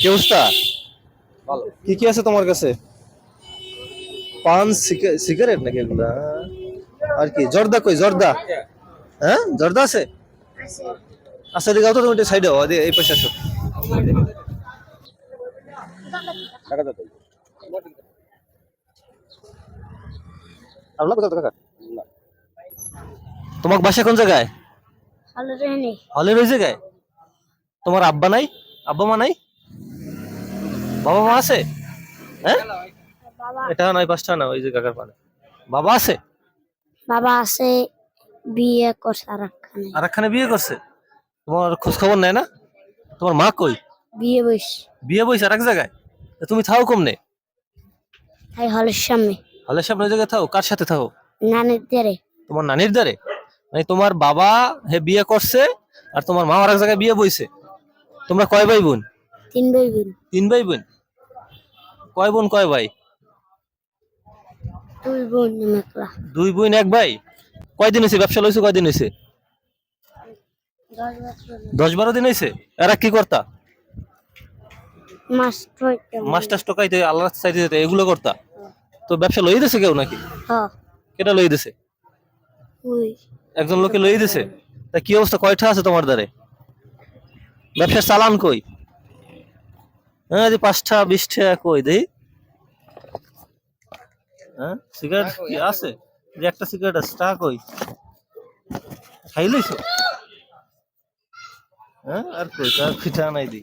কি কি কি আছে তোমার কাছে? পান সিগা- সিগারেট নাকি এগুলা? আর কি? জর্দা কই? জর্দা? হ্যাঁ? জর্দা আছে? আচ্ছা দিকে তো তুমি সাইডে হও এদিকে এই পাশে আসো। তোমার বাসা কোন জায়গায়? হলের ওই জায়গায়? তোমার আব্বা নাই? আব্বা মা নাই? বাবা মা আছে? হ্যাঁ? বাবা। এটা নয় পাঁচটা না ওই যে কাকার পানে। বাবা আছে? বাবা আছে বিয়ে করছে আর একখানে আর বিয়ে করছে? তোমার খোঁজ খবর নেয় না? তোমার মা কই? বিয়ে বয়স বিয়ে বইছে আর এক জায়গায়? তা তুমি থাও কমনে? তাই হলের সামনে। হলের সামনে ওই জায়গায় থাও? কার সাথে থাও? নানির দেরে তোমার নানির দ্বারে? মানে তোমার বাবা হে বিয়ে করছে আর তোমার মা আর এক জায়গায় বিয়ে বইছে। তোমরা কয় ভাই বোন? তিন ভাই বোন। তিন ভাই বোন? কয় বোন কয় ভাই? দুই বোন মেকলা। দুই বোন এক ভাই? কয়দিন হয়েছে ব্যবসা লইছে কয়দিন হয়েছে দশ বারো দিন হয়েছে এরা কি করতা? মাস টয়টা মাছ টাছ টোকাইতে আল্লাহ চাইতে যেতে এগুলো করতা? তো ব্যবসা লই দিছে কেউ নাকি? কেটা লই দিছে? ওই। একজন লোকে লই দিছে? তা কি অবস্থা? কয়টা আছে তোমার দ্বারে? ব্যবসার চালান কই? হ্যাঁ যে পাঁচটা বিশটা কই দেই? হ্যাঁ সিগারেট কি আছে? যে একটা সিগারেট আছে কই? খাইলেছো হ্যাঁ আর কই তার পিঠা নাই দি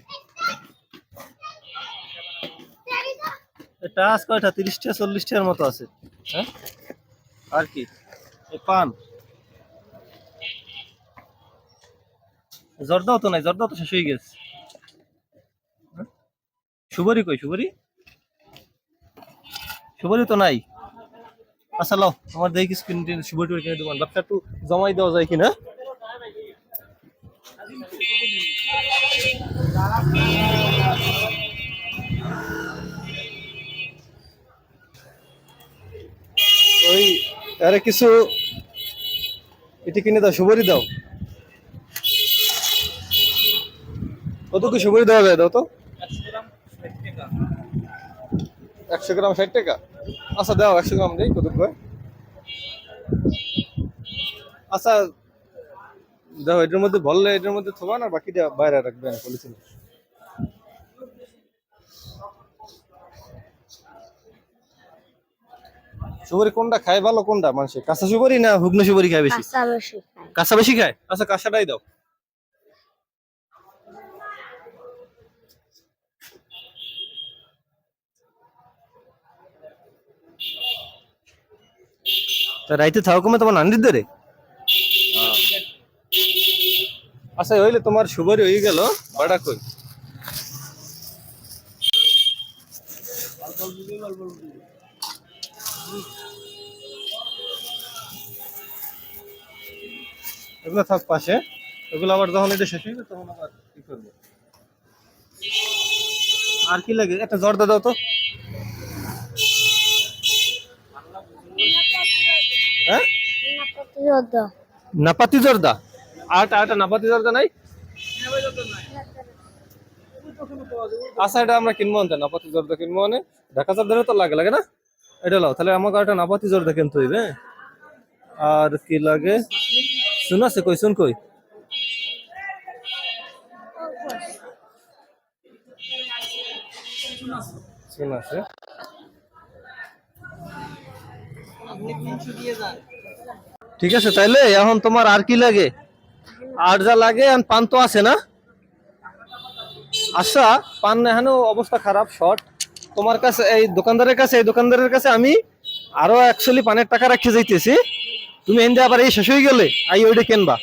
এটা আজ কয়টা? তিরিশটা চল্লিশটার মতো আছে। হ্যাঁ আর কি? এই পান। জর্দাও তো নাই জর্দাও তো শেষ হয়ে গেছে? সুবরি কই সুবরি সুবরি তো নাই। আচ্ছা লাও, আমার দেখি স্ক্রিন টুবরি কিনে দেবো। ব্যবসা একটু জমাই দেওয়া যায় কিনা? ওই, আরে কিছু এটি কিনে দাও সুবরি দাও। কত কি সুবরি দেওয়া যায়, দাও তো? একশো গ্রাম ষাট টাকা? আচ্ছা দাও একশো গ্রাম দেই কত করে আচ্ছা দাও এটার মধ্যে বললে এটার মধ্যে থবা না বাকিটা বাইরে রাখবেন পলিথিন। সুবরি কোনটা খায় ভালো কোনটা? মানুষের কাঁচা সুবরি না হুগনো সুবরি খায় বেশি? কাঁচা বেশি খায়? আচ্ছা কাঁচাটাই দাও। তা রাইতে থাও তোমার নানির ধরে আচ্ছা হইলে তোমার সুবারি হয়ে গেল ভাড়া কই? এগুলো থাক পাশে, এগুলো আবার যখন এটা শেষ হয়ে তখন আবার কি করব? আর কি লাগে? একটা জর্দা দাও তো। হ্যাঁ? নাপাতি জর্দা আট আট নাপাতি জর্দা নাই? আচ্ছা এটা আমরা কিনবো আনতে নাপাতি জর্দা কিনবো মানে ঢাকা চারদারে তো লাগে লাগে না? এটা লাও তাহলে আমাকে একটা নাপাতি জর্দা কিনতে হইবে? আর কি লাগে? শুন আছে কই শুন কই। শুন আছে। ঠিক আছে, তাইলে এখন তোমার আর কি লাগে? আর যা লাগে পান তো আছে না? আচ্ছা পান এখানে অবস্থা খারাপ, শর্ট। তোমার কাছে, এই দোকানদারের কাছে, এই দোকানদারের কাছে আমি আরও অ্যাকচুয়ালি পানের টাকা রাখতে যাইতেছি। তুমি এনে আবার এই শেষ হয়ে গেলে, আই ওইটা কেনবা?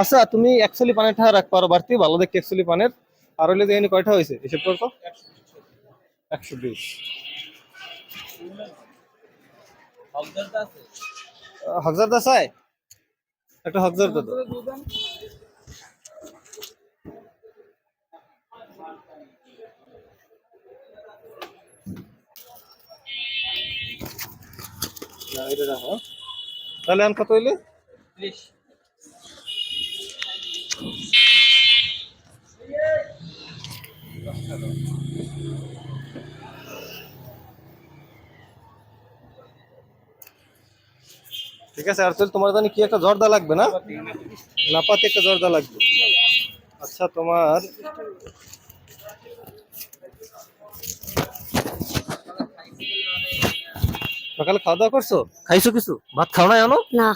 আচ্ছা তুমি অ্যাকচুয়ালি পানের টাকা রাখ পারো, বাড়তি, ভালো দেখতে অ্যাকচুয়ালি পানের। আর হইলে দেখে কয়টা হয়েছে? হিসেব করতো একশো বিশ। হকজার দা চাই একটা হকজার তাহলে আন কত হইলে? ঠিক আছে আর তাহলে তোমার জানি কি একটা জর্দা লাগবে না? নাপাতে একটা জর্দা লাগবে। আচ্ছা তোমার সকালে খাওয়া দাওয়া করছ? খাইছো কিছু? ভাত খাও না জানো না।